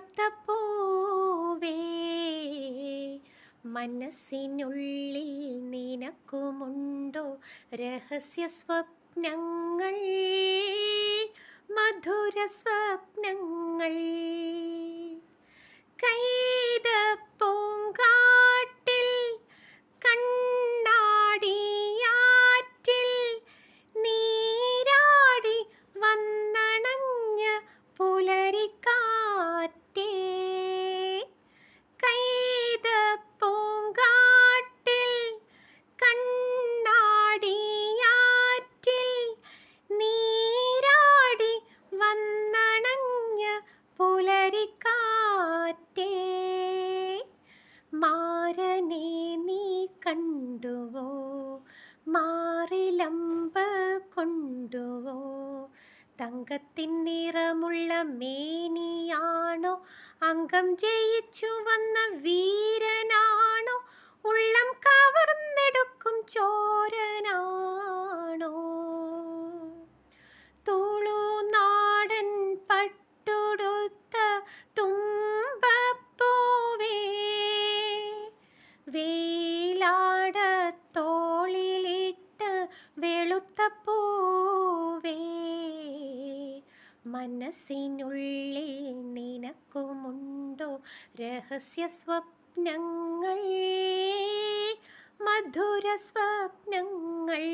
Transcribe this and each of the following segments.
കൊഴുത്ത പൂവേ മനസ്സിനുള്ളിൽ നിനക്കുമുണ്ടോ രഹസ്യ സ്വപ്നങ്ങൾ? മധുര സ്വപ്നങ്ങൾ മാരനെ നീ കണ്ടുവോ? മാറിലമ്പ കൊണ്ടുവോ? തങ്കത്തിൻ നിറമുള്ള മേനിയാണോ? അംഗം ജയിച്ചു വന്ന വീരനാണോ? ഉള്ളം കവർന്നെടുക്കും ചോരനാണോ വേലാട തോളിലിട്ട് വെളുത്ത പൂവേ മനസ്സിനുള്ളിൽ നിനക്കുമുണ്ടോ രഹസ്യ സ്വപ്നങ്ങൾ? മധുര സ്വപ്നങ്ങൾ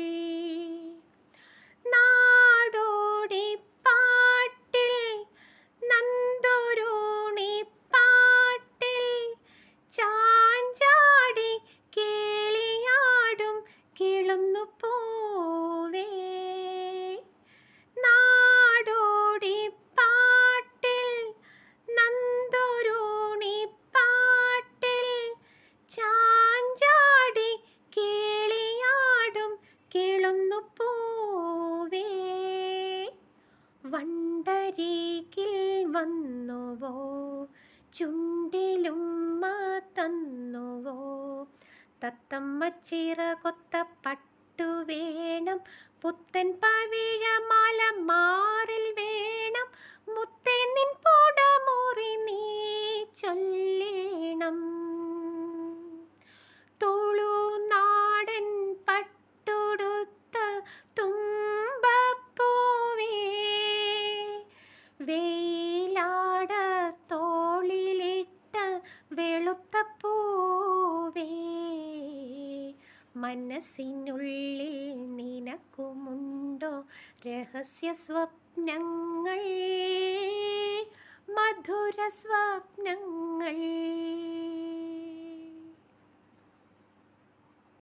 വണ്ടരീകിൽ വന്നുവോ? ചുണ്ടിലുമ്മ തന്നുവോ? തത്തമ്മ ചിറകൊത്ത പട്ടു വെളുത്ത പൂവേ മനസ്സിനുള്ളിൽ നിനക്കുമുണ്ടോ രഹസ്യ സ്വപ്നങ്ങൾ? മധുര സ്വപ്നങ്ങൾ